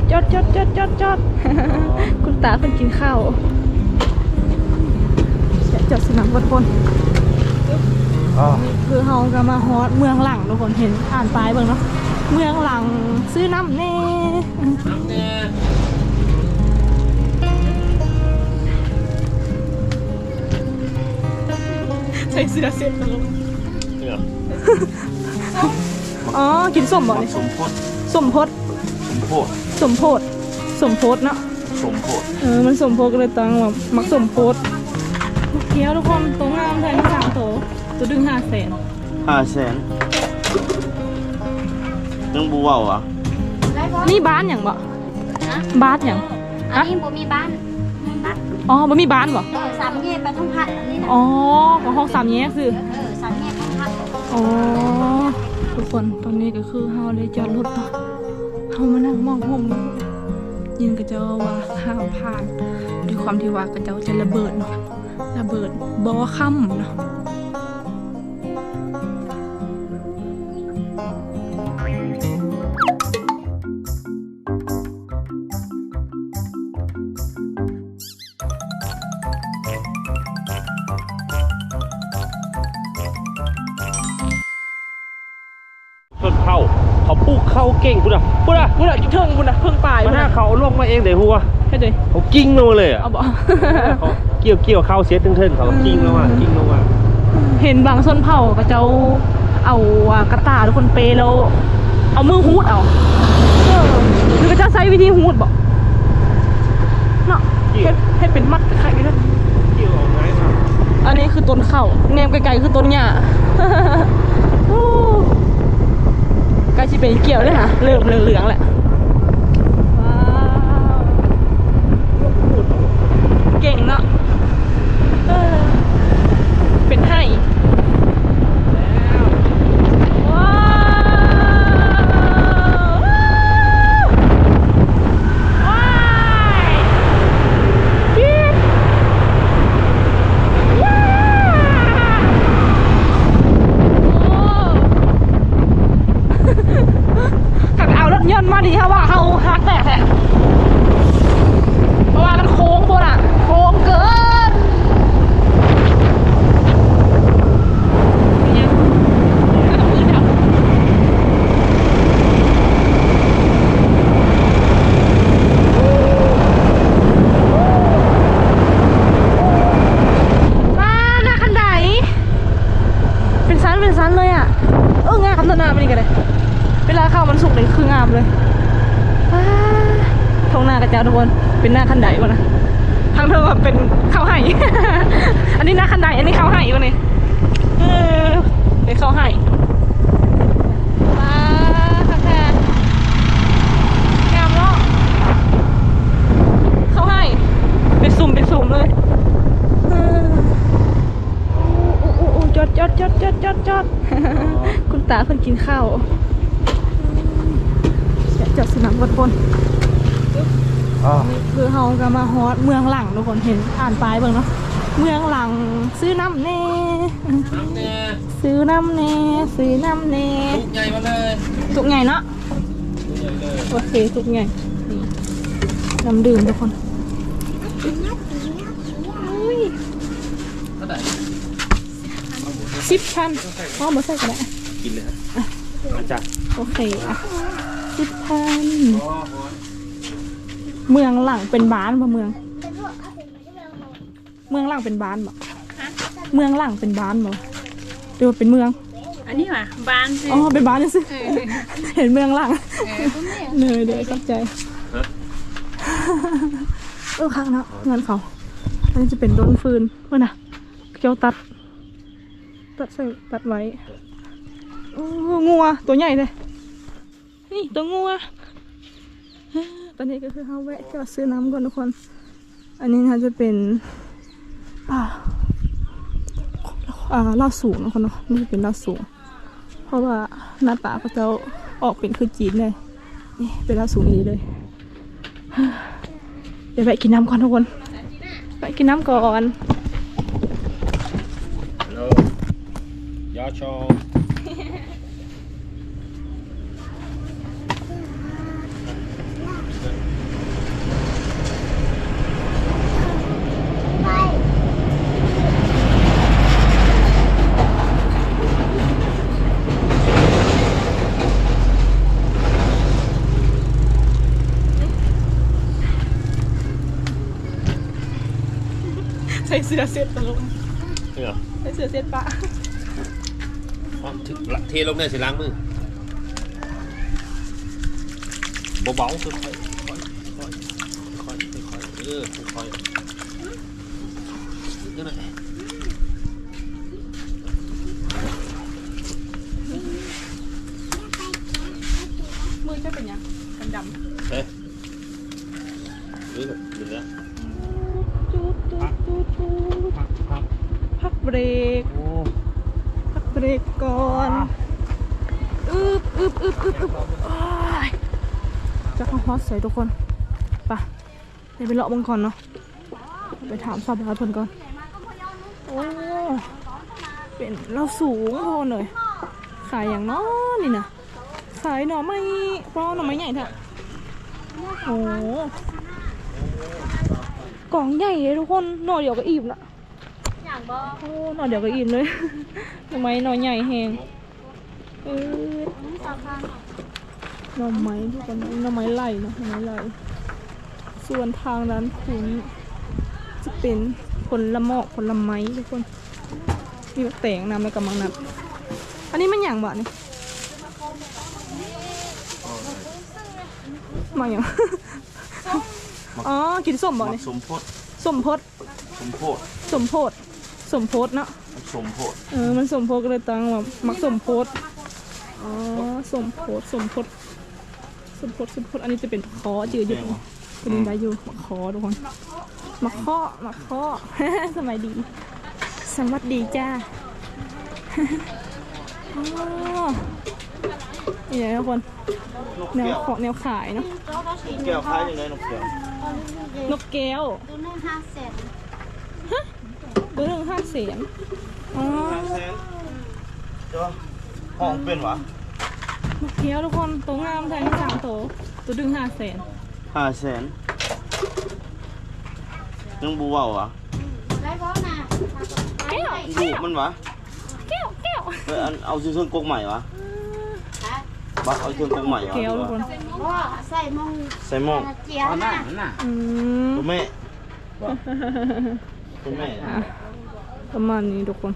ดจอดจอดจอดจอดจอดคุณตาเพิ่นกินข้าวจอดสนามบอลคนอ๋อคือเฮาก็มาฮอดเมืองหลังทุกคนเห็นอ่านป้ายเบิ่งเนาะเมืองหลังซื้อน้ำแน่ใส่เสื้อเสร็จแล้วเนี่ยอ๋อ กินส้มบ่เนี่ยสมโพธสมพศสมโพธ สมโพธสมโพธเนาะสมโพธเออมันสมโพธก็เลยตั้งว่ามักสมโพธลูกเกี้ยวทุกคนตัวงามแทนที่สามตัวตัวดึงห้าแสนห้าแสนยังบูว่าวอะได้บ่นี่บ้านอย่างบ่ฮะบ้านอย่างอันนี้บ่มีบ้านบ้านอ๋อบ่มีบ้านบ่เออสามแยกไปทุ่งพัดอันนี้นะอ๋อของห้องสามแยกคือเออสามแยกทุ่งพัดอ๋อทุกคนตอนนี้ก็คือเฮาเลยจอดรถเนาะ เฮามานั่งมองห่มยินกระเจ้าว่าห้ามผ่าน ด้วยความที่ว่ากระเจ้าจะระเบิดเนาะระเบิดบ่ค่ำเนาะ พุ่นอะพุ่นอะบุญอะกินเทิงบุญอะเพิ่งปลายมาบุญหน้าอะเขาลงมาเองเดี๋ยวหัวให้เลยเขากิ้งลงมาเลยอะเอาบ่เขาเกี่ยวเกี่ยวเข้าเสียตึงเทิงเขาก็กิ้งลงมากิ้งลงมาเห็นบางส้นเผาก็เจ้าเอาอ่ากระตายทุกคนเปแล้ว เอามือหูดเอาเออหรือก็จะใช้วิธีหูดบอกเนาะเฮ็ดเฮ็ดเป็นมัดไข่ด้วยเกี่ยวเอาไม้ครับอันนี้คือต้นข้าวแนมไกลๆคือต้นหญ้าโอ้ใก็จะเป็นเกี่ยวเลยค่ะเริ่มเหลืองๆแหละว้าวเก่งเนาะเออเป็นให้ ว้าวว้ายจี๊ดว้าวโอ้หักเอา รถยนต์มาดีค่ว่าเขาหักแตกแท้เพราะว่ามันโค้งบนอะ โค้งเกินเนี่ยเอามือจับ มาหน้าคันไดเป็นซันเป็นซันเลยอะ เอองามตนามันนี่กันเลยเวลาเข้ามันสุกเลยคืองามเลยว้าทงหน้ากระเจ้าทุกคน เป็นหน้าคันไดวะนะทางเธอแบบเป็นข้าวไห่ อันนี้หน้าคันไดอันนี้ข้าวไห่วะนี่เออเป็นข้าวไห่ว้าค่ะแท้งามเนาะข้าวไห่เป็นสุ่มเป็นสุ่มเลย เอออู้อู้อู้จอดจอดจอดจอดจอดจอด คุณ ตาเพิ่นกินข้าวเดี๋ยวจอดสนามบอลคนอ๋อคือเฮาก็มาฮอดเมืองหลังทุกคนเห็นอ่านป้ายเบิ่งเนาะเมืองหลังซื้อน้ำแน่น้ำเนี่ยซื้อน้ำแน่ซื้อน้ำแน่ลูกใหญ่มาเลยทุกไงเนาะลูกใหญ่เลยโอเคทุกไงนี่น้ำดื่มทุกคนอุ้ยเท่าไหร่สิบชั้นอ๋อมาใส่ก็ได้ กินเลยฮะอาจารย์โอเคอะสิบพันเมืองหลังเป็นบ้านปะเมือง เมืองหลังเป็นบ้านปะเมืองหลังเป็นบ้านปะหรือว่าเป็นเมือง อันนี้ว่ะบ้านสิอ๋อเป็นบ้านนี่สิเออเห็นเมืองหลังเออพวกนี้เนยเดี๋ยวเข้าใจเออข้างเนาะเงินเขาอันนี้จะเป็นต้นฟืนเพื่อนน่ะเจ้าตัด ตัดใส่ตัดไว้โอ้ งัวตัวใหญ่เลยนี่ตัวงัวเอ้อตอนนี้ก็คือเขาแวะจอดซื้อน้ำก่อนทุกคน อันนี้นะจะเป็นอ่าอ่าลาดสูงนะคนเนาะนี่เป็นลาดสูง เพราะว่าหน้าตาเขาจะออกเป็นคือจีนเลยนี่เป็นลาดสูงนี้เลยเดี๋ยวไปกินน้ำก่อนทุกคนไปกินน้ำก่อนฮัลโหลยอชอใส่เสื้อเซ็ตตลกนี่เหรอใส่เสื้อเซ็ตปะอ๋อถึงละเพักพักพักเบรก โอ้พักเบรกก่อนอึบอึบอึบอึบอึบโอ้ยจะเข้าฮอตใส่ทุกคนไปะเดี๋ยวไปเลาะบังก่อนเนาะไปถามสาวบาเพิ่นก่อนโอ้เป็นเราสูงพอหน่อยขายอย่างน้อนี่นะขายหน่อไม้เพราะหน่อไม้ใหญ่เถอะโอ้ กล่องใหญ่เลยทุกคนหน่อเดียวก็อิ่มละอย่างบ่โอ้หน่อเดียวก็อิ่มเลยหน่อไม้หน่อใหญ่แหงเออสาวฟังหน่อไม้ทุกคนหน่อไม้ไหลเนาะหน่อไม้ไหลส่วนทางด้านขุนจะเป็นผลละหมอกผลไม้ทุกคนมีแตงนำแล้วกับมังนัดอันนี้มันอย่างบ่นี่มาอย่าง อ๋อกินส้มบ่มันี่กสมโพธส้มพดสมโพธสมโพดสมโพดเนาะมักสมโพธเออมันสมโพธก็เลยตั้งว่ามักสมโพธอ๋อสมโพธสมโพธสมโพธสมโพธอันนี้จะเป็นคอจืดอยู่ตัวนี้ได้อยู่มักคอทุกคนมักข้อมักข้อสมัยดีสวัสดีจ้าอ๋อนี่ไงทุกคนนกแนวแก้วขอแนวขายเนาะแก้วคล้ายยังไงนกแก้ว นกแก้วตัวนึงห้าเซนตัวหนึ่งห้าเสียงอ๋อแสนเจ้าห้องเป็นวะนกแก้วทุกคนตัวงามแทนที่สามตัวตัวดึงห้าแสนห้าแสนยังบูว่าวะได้บ่น่ะแก้วดูมันวะแก้วแก้วเอออันเอาซื้อเครื่องกกใหม่วะฮะ บักเอาเครื่องกกใหม่วะแก้วทุกคนบ่ใส่มงใส่หม้อเจียวน่ะอืมตัวแม่ตัวแม่อะประมาณนี้ทุกคน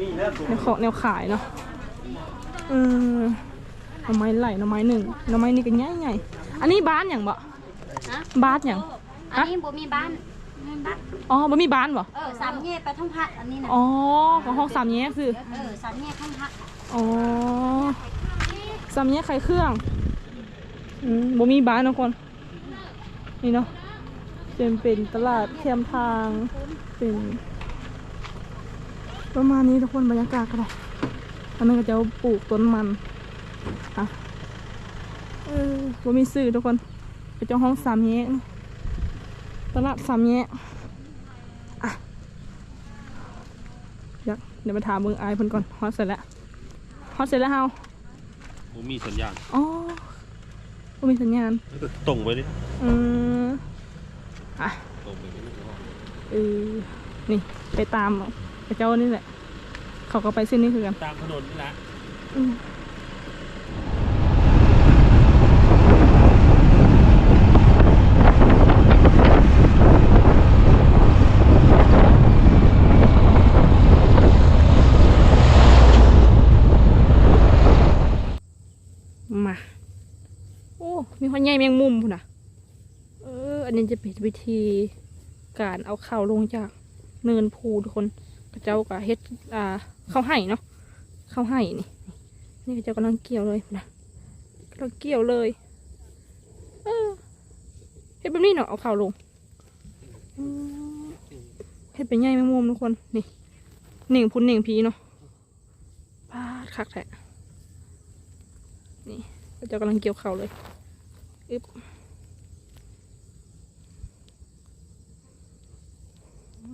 มีแล้วตัวแนวขอแนวขายเนาะเออหน่อไม้ไหลหน่อไม้หนึ่งหน่อไม้นี่ก็ใหญ่ใหญ่อันนี้บ้านอย่างบ่ฮะบ้านอย่างอันนี้บ่มีบ้านมีบ้านอ๋อบ่มีบ้านบ่เออสามแยกไปทุ่งพัดอันนี้น่ะอ๋อของห้องสามแยกคือเออสามแยกทุ่งพัดอ๋อ สามแยกขายเครื่องอืมบ่มีบ้านทุกคน นี่เนาะเป็นเป็นตลาดแคมทาง เป็น ประมาณนี้ทุกคนบรรยากาศก็ได้อันนั้นก็จะปลูกต้นมันอะเออบ่มีสื่อทุกคนไปเจ้าห้องสามแยกตลาดสามแยกอะเดี๋ยวเดี๋ยวไปถามเมืองอายเพิ่นก่อนฮอตเสร็จแล้วฮอตเสร็จแล้วเฮา ผมมีสัญญาณอ๋อบ่มีสัญญาณตรงไปดิอืมอะตรงไปดิเออนี่ไปตามไปเจ้านี่แหละ เขาก็ไปเส้นนี้คือกัน ตามถนนนี่แหละ อืมมา โอ้ มีคนใหญ่แมงมุมพุ่นน่ะเออ อันนี้จะเป็นวิธีการเอาข้าวลงจากเนินภูทุกคนกระเจ้ากับเฮ็ดอ่าเข้าวไห่เนาะเข้าวไห่นี่นี่กระเจ้ากำลังเกี่ยวเลยนะกำลังเกี่ยวเลยเออเฮ็ดแบบนี้เนาะเอาข้าวลงเฮ็ดเป็นใหญ่แมงมุมทุกคนนี่หนึ่งพุนหนึ่งพีเนาะปาดคักแท้นี่กระเจ้ากำลังเกี่ยวเข้าเลย อึบ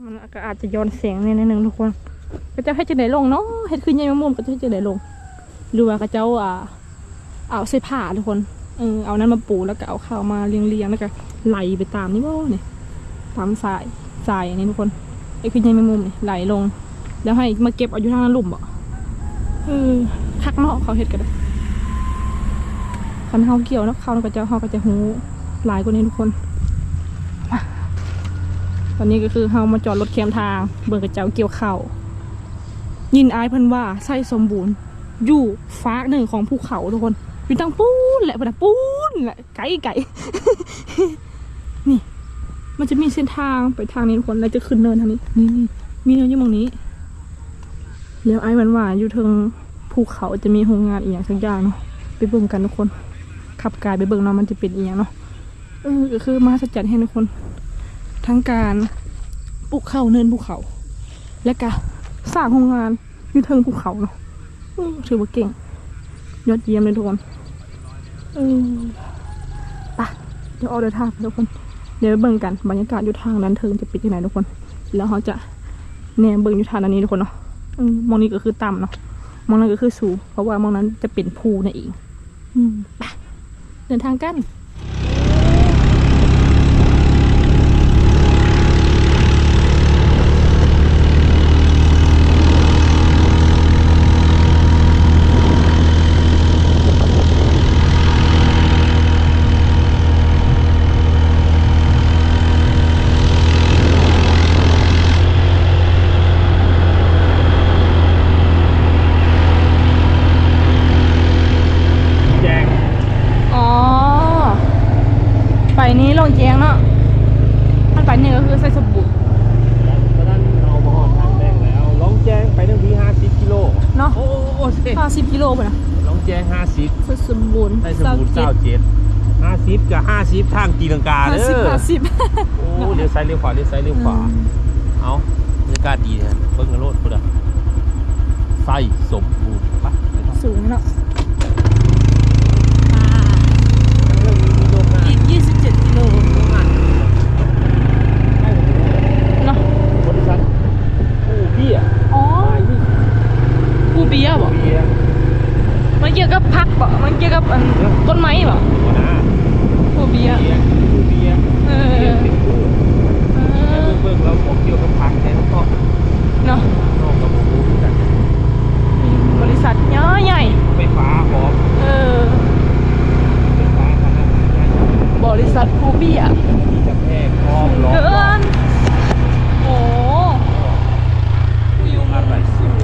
มันก็อาจจะย้อนเสียงนิดนึงทุกคนก็จะให้จะไหนลงเนาะเฮ็ดขึ้นยังมะม่วงก็จะให้จะไหนลงหรือว่าก็เจ้าอ่าเอาเสื้อผ้าทุกคนเออเอานั้นมาปูแล้วก็เอาข้าวมาเรียงๆแล้วก็ไหลไปตามนี่บ่เนี่ยตามสายสายอันนี้ทุกคนไอ้ขึ้นยังมะม่วงนี่ยไหลลง แล้วให้มาเก็บเอาอยู่ทางนั้นลุ่มบ่เออคักเนาะเขาเฮ็ดกัน คันเฮาเกี่ยวนาะเขาก็จะเฮาก็จะหูหลายกว่านี้ทุกคน ตอนนี้ก็คือเฮามาจอดรถแคมทาง เบิ่งกระเจ้าเกี่ยวเข้ายินอายเพิ่นว่าใส่สมบูรณ์ อยู่ฟ้าหนึ่งของภูเขาทุกคนอยู่ตั้งปูนแหละเพิ่นะปูนแหละไกลไกลนี่ มันจะมีเส้นทางไปทางนี้ทุกคนแล้วจะขึ้นเนินทางนี้ นี่นี่มีเนินอยู่ตรงนี้แล้วไอ้มันว่าอยู่เทิงภูเขาจะมีโรงงานอีกอย่างสักอย่างเนาะไปเบิ่งกันทุกคน ขับกายไปเบิ่งเนาะมันจะเป็นอีกอย่างเนาะเออก็คือมาสัจจัดให้ทุกคน ทั้งการปลูกข้าเนินภูเขา และก็สร้างโรงงานอยู่เทิงภูเขาเนาะเออถือว่าเก่ง ยอดเยี่ยมเลยทุกคนเออไปะเดี๋ยวออกเดินทางทุกคน เดี๋ยวไปเบิ่งกันบรรยากาศอยู่ทางนั้นเทิงจะป็นยังไงทุกคน แล้วเขาจะแนมเบิ่งอยู่ทางนั้นนี้ทุกคนเนาะมมองนี้ก็คือต่ำเนาะมองนั้นก็คือสูงเพราะว่ามองนั้นจะเป็นภูนั่นเอง อืมไป เดินทางกัน แจ้ง อ๋อ ไปนี้ลงแจงเนาะมันไปนี่ก็คือใส่สบู่ ตอนนั้นเรามาหอดทางแดงแล้วลองแจ้งไปตั้งที่50กิโล เนาะ โอ้โหเซ่ ห้าสิบกิโลไปนะ ลองแจ้ง50 ใส่สบู่ ได้สมุนเจ้าเจ็ดห้าสิบกับห้าสิ บทางตีลังกาห้าเด้สิบอห้าสิบโอ้เลี้ยวซ้ายเลี้ยวขวาเลี้ยวซ้ายเลี้ยวขวาเอาบรรยากาศดีนะเบิ่งกันโลดพุ่นอะไส้สมบูรณ์ปะไปต่อสูงเนาะเรื่องนี้มีโรงงานอีกยี่สิบเจ็ดกิโลโรงงานใช่ผมรู้เนาะบริษัทผู้เบี้ยอ๋อไอ้นี่กูเบียร์บอกเบี้ยมันเกี่ยวกับพักบอกมันเกี่ยวกับอันต้นไม้บอกหัวหน้ากูเบียร์เบี้ยผู้เบี้ย เอ เบี้ย อ เป็นผู้ เอ แต่ อ เบิ่งๆเราพวกเกี่ยวกับพักแทนก็ เนาะนอกกับผู้กันบริษัทเนาะใหญ่ไฟฟ้าพร้อมเออไฟฟ้าขนาดใหญ่บริษัทกูเบียร์ที่จะแพร่พร้อมล้อมเกิรอบน โอ้วิวมัน อะไร สูง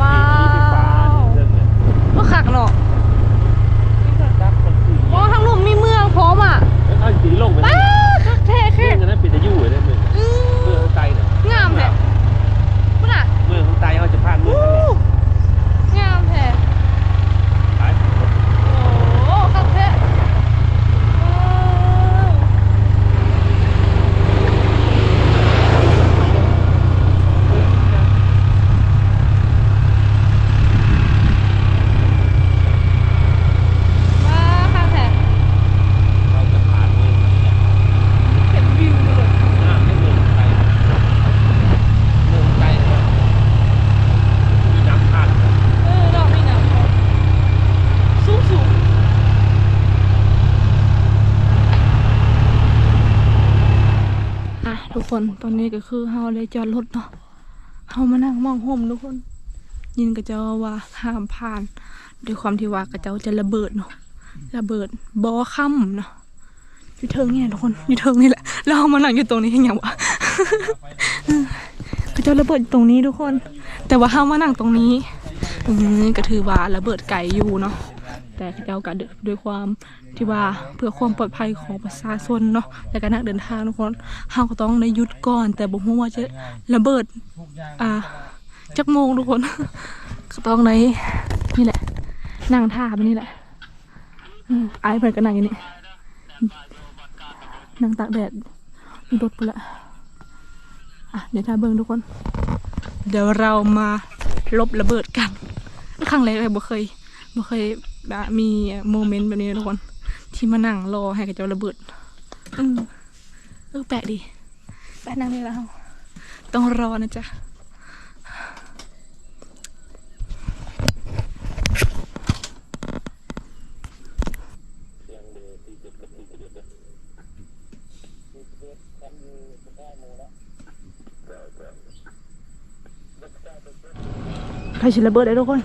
ว้า ไฟฟ้าว เรื่องเนี่ย ก็ขักเนาะ ดักมันคือ มองทางลุ่มมีเมืองพร้อมอะ แล้วเอาสีลงไป ป้าคักแท้ เมื แค่ องกันนั้นเป็นตะยู่เลยเมือง อื เมือง ม ข้างใต้เนี่ย งามแท้พุ่นอะ เมืองข้างใต้เขาจะพาดเมือง อู้ นั่นแหละ งามแท้ ไป โอ้คักแท้ว้าวว้าวคักแท้ เราจะผ่านเมืองนี้แหละ เห็นวิวเลย อ่าไม่เมืองข้างใต้เมืองข้างใต้เนี่ยมีน้ำพาด เออดอกนี่นะสูงสูงอะทุกคนตอนนี้ก็ คือเฮาเลยจอดรถเนาะเฮามานั่งมองห่มทุกคน ยินกระเจ้าว่าห้ามผ่าน ด้วยความที่ว่ากระเจ้าจะระเบิดเนาะระเบิดบอค่ำเนาะอยู่เทิงนี่ยทุกคนอยู่เทิงนี่แหละแล้วเฮามานั่งอยู่ตรงนี้ยังไงวะกระเจ้าระเบิดตรงนี้ทุกคน แต่ว่าเฮามานั่งตรงนี้อืก็ถือว่าระเบิดไก่อยู่เนาะ แต่เจ้าก็ด้วยความที่ว่าเพื่อความปลอดภัยของประชาชนเนาะและการนักเดินทางทุกคนเฮาก็ต้องได้หยุดก่อน แต่บ่ฮู้ว่าจะระเบิดอ่าจักโมงทุกคนก็ต้องในนี่แหละ นั่งท่าไปนี่แหละอืมไอ้เพื่อนก็นั่งอยู่นี่นั่งตากแดดมีรถไปละอะเดี๋ยวท่าเบิ้งทุกคน เดี๋ยวเรามาลบระเบิดกัน ครั้งแรกเลยบ่เคย บ่เคยแบบมีโมเมนต์แบบนี้นะทุกคน ที่มานั่งรอให้กับเจ้าระเบิดอืมเออแปลกดีแปลกนั่งนี่แล้วต้องรอนะจ๊ะใครชิระเบิดได้ทุกคน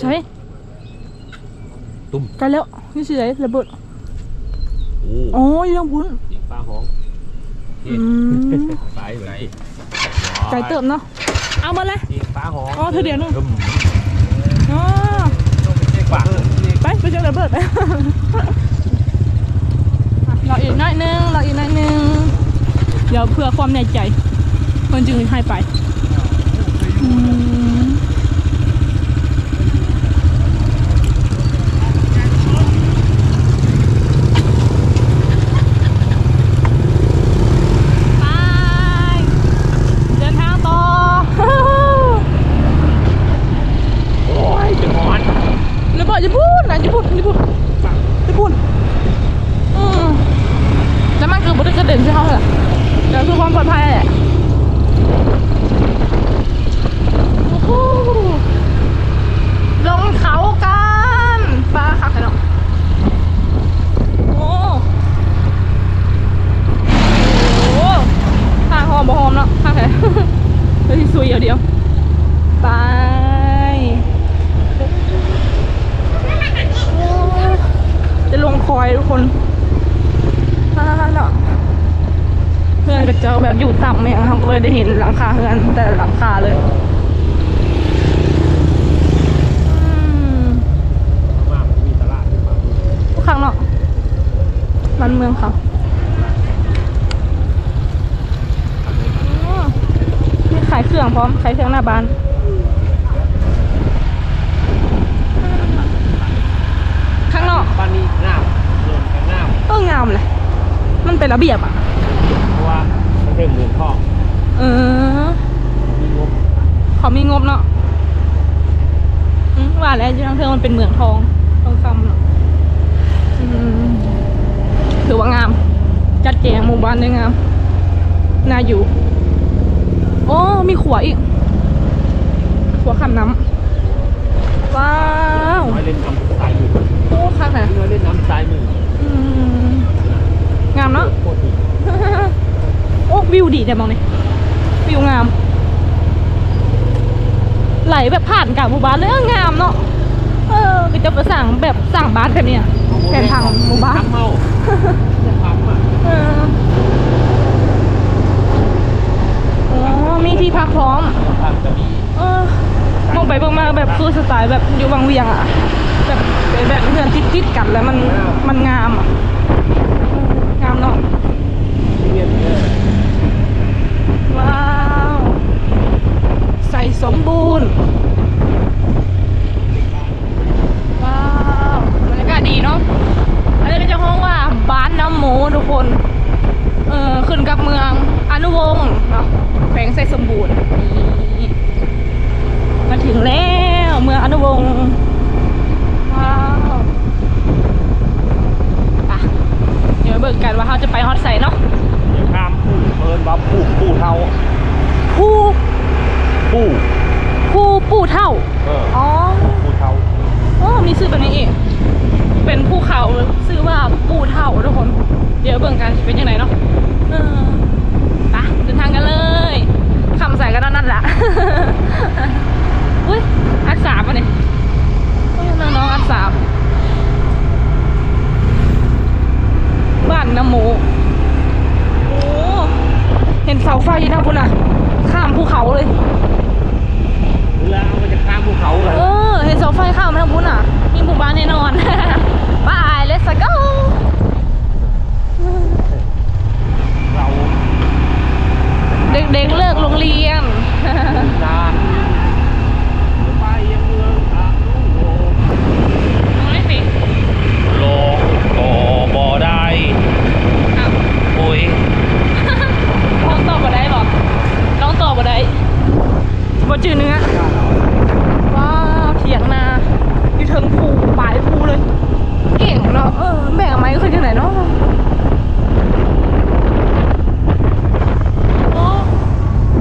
ใช่ ตุ้มกันแล้วนี่สิไรระเบิดโอ้โอ้ยยังพุ้นเสียงฟ้าห้องอืมสายไหนไก่เติมเนาะเอามาเลยเสียงฟ้าห้องอ๋อเธอเดี๋ยวนึงอืมอ๋อฝากไปไปเจอระเบิดไปเราอีกหน้อยนึงเราอีกหน้อยนึงเดี๋ยวเพื่อความแน่ใจคนจึงให้ไปอืมไปเดินทางต่อ โอ้ยจะงอน ระเบิดญี่ปุ่นนะญี่ปุ่นญี่ปุ่นญี่ปุ่นอืมแล้วมันคือบริกระเด็นใช่ไหมล่ะแล้วคือความปลอดภัยแหละโอ้โหลงเขากันปลาขักเนาะโอ้โหข้าหอมบ่หอมเนาะข้าแค่ เฮ้ยซุยเดียวเดียวไป จะลงคอยทุกคนฮ่าเนาะ เพื่อนก็เจอแบบอยู่ต่ำเนี่ยครับเลยได้เห็นหลังคาเพื่อนแต่หลังคาเลยอืมมากมีตลาดขึ้นมาข้างเนาะร้านเมืองเขาอ๋อมีขายเครื่องพร้อมขายเครื่องหน้าบ้านข้างนอกบ้านนี้น้ำเริ่มกันน้เอองามเลยมันเป็นระเบียบอะำเพราะ ว่ามันเป็นเมืองทองเออมีงบเขามีงบเนาะอืมว่าแล้วที่ทางเธอมันเป็นเหมืองทองทองคำเนาะอืมถือว่างาม จัดแจงหมู่บ้านได้งามน่าอยู่ โอ้มีขวอีก ขวคำน้ำว้าวน้อยเล่นน้ำสายมือโอ้คักนะน้อยเล่นน้ำสายมืออืมงามเนาะ โคตรดี โอ้วิวดีแต่มองนี่วิวงาม ไหลแบบผ่านกลางหมู่บ้านเลยเอองามเนาะเออก็จะไปสั่งแบบสั่งบ้านแบบเนี้ยแผนทางหมู่บ้านทำเมาทำอะเอออ๋อมีที่พักพร้อมทำกระบี่เออมองไปเบิ่งมาแบบคือสไตล์แบบอยู่วังเวียงอะแบบเป็นแบบเพื่อนติดติดๆกันแล้วมันมันงามอะเอองามเนาะเรียนเยอะ ว้าว ใส่สมบูรณ์ ว้าวบรรยากาศดีเนาะอันนี้ก็จะห้องว่าบ้านน้ำหมูทุกคน เออขึ้นกับเมืองอนุวงศ์เนาะแขวงใส่สมบูรณ์นี่มาถึงแล้วเมืองอนุวงศ์ว้าวไปเดี๋ยวเบิกกันว่าเขาจะไปฮอตใส่เนาะ เดี๋ยวข้ามผู้เพิ่นว่าผู้ผู้เท่า ผู้ ผู้ ผู้ปู่เท่า เออ อ๋อ ผู้เท่า โอ้มีชื่อแบบนี้เองเป็นภูเขาชื่อว่าปู่เท่าทุกคน เดี๋ยวเบิ่งกันเป็นยังไงเนาะเออไปเดินทางกันเลยคำใส่กันนั่นแหละ อุ้ยอัดสามอะเนี่ยโอ้ยน้องๆอัดสามบ้า นน้ำหมูโอ้เห็นเสาไฟนะคุณอะ ข้ามภูเขาเลยเรือเอามาจากข้ามภูเขาเลย เออ เห็นเสาไฟข้ามไปทางพุ้นอะ มีหมู่บ้านแน่นอนบาย let's go เรา เด็กๆเลิกโรงเรียนนาน ริงน้องตอบบ่ได้หรอน้องตอบบ่ได้บ่จืดเนื้อว้าเถียงนาอยู่เทิงภูปลายภูเลย เก่งเนาะเออแม่กับไม้เคยที่ไหนเนาะ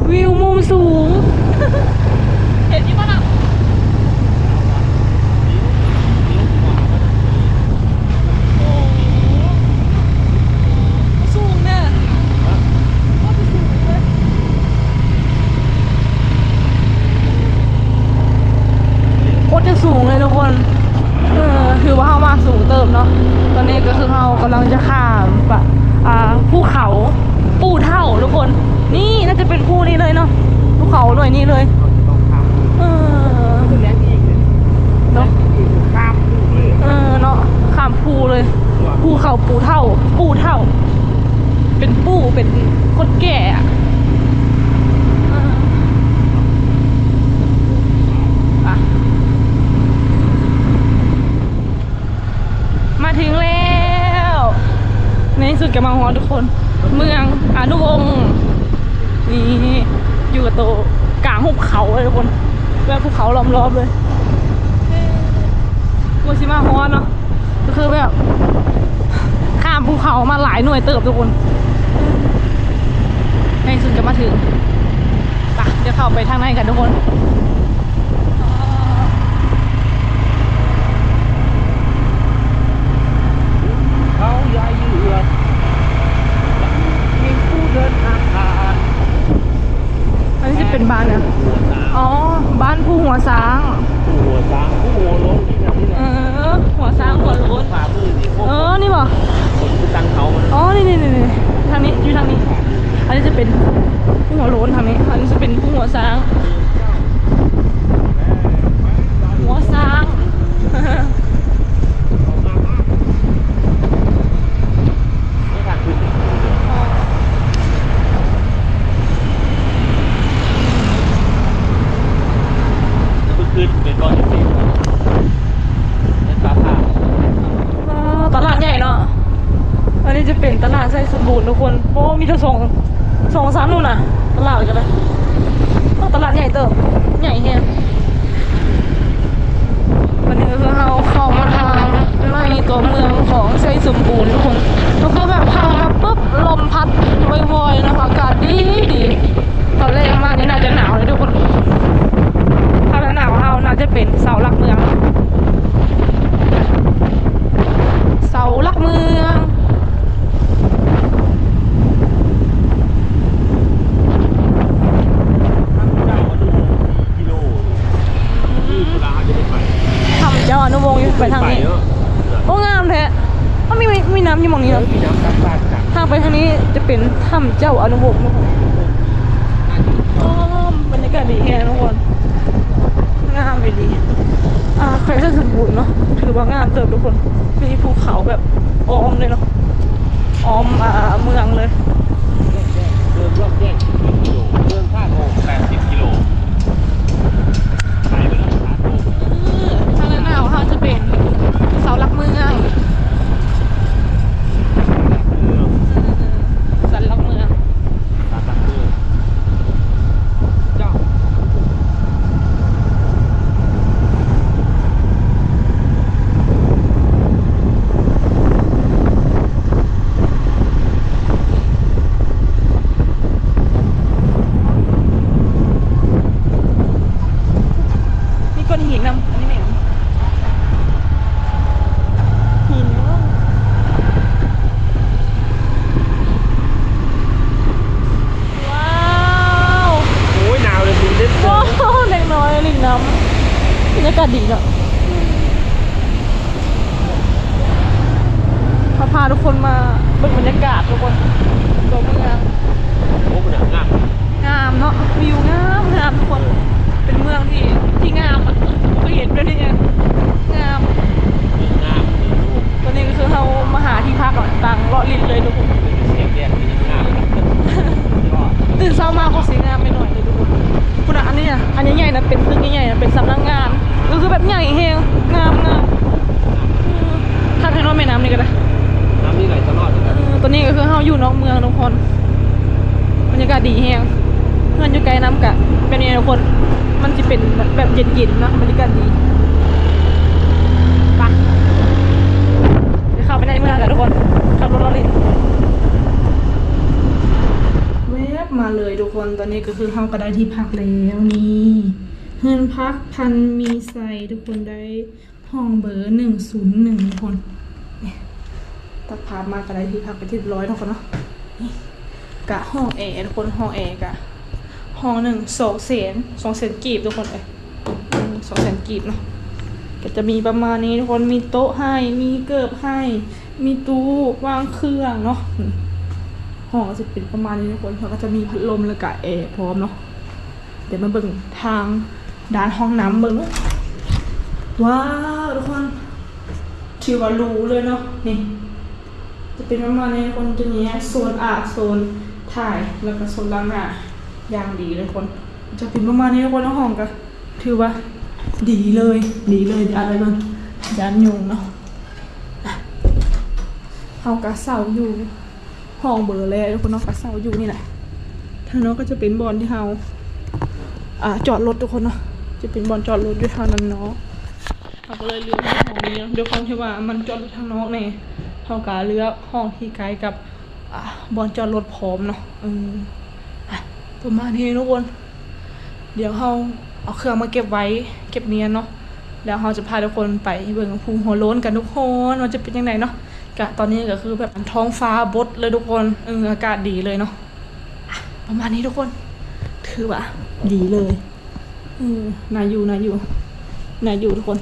วิวมุมสูง สุดกับมาฮอนทุกคน เมืองอนุวงศ์นี่อยู่กับโตกลางหุบเขาเลยทุกคนแบบภูเขาล้อมรอบเลยกูชิมาฮอนเนาะก็คือแบบข้ามภูเขามาหลายหน่วยเติบทุกคนในที่สุดจะมาถึงไปะเดี๋ยวเข้าไปทางในกันทุกคน เขาใหญ่เยือนมีผู้เดินทางผ่าน อันนี้จะเป็นบ้านเนี่ย หัวสาม อ๋อ บ้านผู้หัวช้าง ผู้หัวสามผู้หัวโล้นที่นั่นนี่แห เอ ละ อ หัวช้างหัวโล้น ฝ่ามือนี่พวก เออ นี่บ่ คนคือตั้งเขามัน อ๋อ นี่นี่นี่นี่ทางนี้อยู่ทางนี้ อันนี้จะเป็นผู้หัวโล้นทางนี้ อันนี้จะเป็นผู้หัวช้าง หัวช้าง ทุกคนมาเบิ่งบรรยากาศทุกคนตัวเมืองโอ้มันหนาวงามงามเนาะวิวงามงามทุกคน เป็นเมืองที่ที่งามอะเคยเห็นด้วยนี่ไงงามเมืองงามเลยลูกตอนนี้ก็คือเรามาหาที่พักก่อนตังเลาะลินเลยทุกคนเสียงแยกเป็นยังงามก็ตื่นเช้ามาก็สีงามไปหน่อยเลยทุกคนคุณอะอันนี้อะอันใหญ่ๆนะเป็นตึกใหญ่ๆนะเป็นสำนักงานก็คือแบบใหญ่เฮงงามงามอืมถ้าใครนอนแม่น้ำนี่ก็ได้น้ำนี่ไหลตลอดเออตอนนี้ก็คือเราอยู่นอกเมืองทุกคนบรรยากาศดีเฮงเพื่อนอยู่ไกลน้ำกะเป็นยังไงทุกคน มันจะเป็นแบบเย็นๆเนะบรรยากาศดีไปเดี๋ยวเข้าไปในเมืองกันทุกคนขับรถเราเลยเวฟมาเลยทุกคนตอนนี้ก็คือเข้าก็ได้ที่พักแล้วนี่เฮือนพักพันมีไซทุกคนได้ห้องเบอร์หนึ่งศูนย์หนึ่งทุกคน ตัดภาพมาก็ได้ที่พักไปที่ร้อยทุกคนเนาะกะห้องแอร์ทุกคนห้องแอร์กะห้องหนึ่งสองแสนสองแสนกีบทุกคนเลยอืมสองแสนกีบเนาะก็จะมีประมาณนี้ทุกคนมีโต๊ะให้มีเกิบให้ มีตู้วางเครื่องเนาะห้องจะเป็นประมาณนี้ทุกคนแล้วก็จะมีพัดลมแล้วก็แอร์พร้อมเนาะเดี๋ยวมาเบิ่งทางด้านห้องน้ำเบิ่งว้าวทุกคนถือว่ารู้เลยเนาะนี่ จะเป็นประมาณนี้คนจะมีโซนอาบโซนถ่ายแล้วก็โซนล้างหน้าอย่างดีเลยคน จะเป็นประมาณนี้คนละห้องก็ถือว่า ดีเลยดีเลยเดี๋ยวอะไรบ้างยันยุงเนาะอะเฮากะเสาอยู่ห้องเบอร์แรกทุกคนเนาะกะเสาอยู่นี่แหละทางเนาะก็จะเป็นบอลที่เฮาอ่าจอดรถทุกคนเนาะจะเป็นบอลจอดรถอยู่ทางนั้นเนาะเขาก็เลยเลือกห้องนี้เนอะด้วยความที่ว่ามันจอดรถทางนอกเนี่ย เขาก็เลือกห้องที่ใกล้กับอบอลจอดรถพร้อมเนาะอืมอะประมาณนี้ทุกคน เดี๋ยวเขาเอาเครื่องมาเก็บไว้เก็บเนียนเนาะแล้วเขาจะพาทุกคนไปเบิ่งภูหัวโล้นกันทุกคนว่าจะเป็นยังไงเนาะกะตอนนี้ก็คือแบบท้องฟ้าบดเลยทุกคนเอออากาศดีเลยเนาะอะประมาณนี้ทุกคน ถือว่าดีเลยเออน่าอยู่น่าอยู่น่าอยู่ทุกคน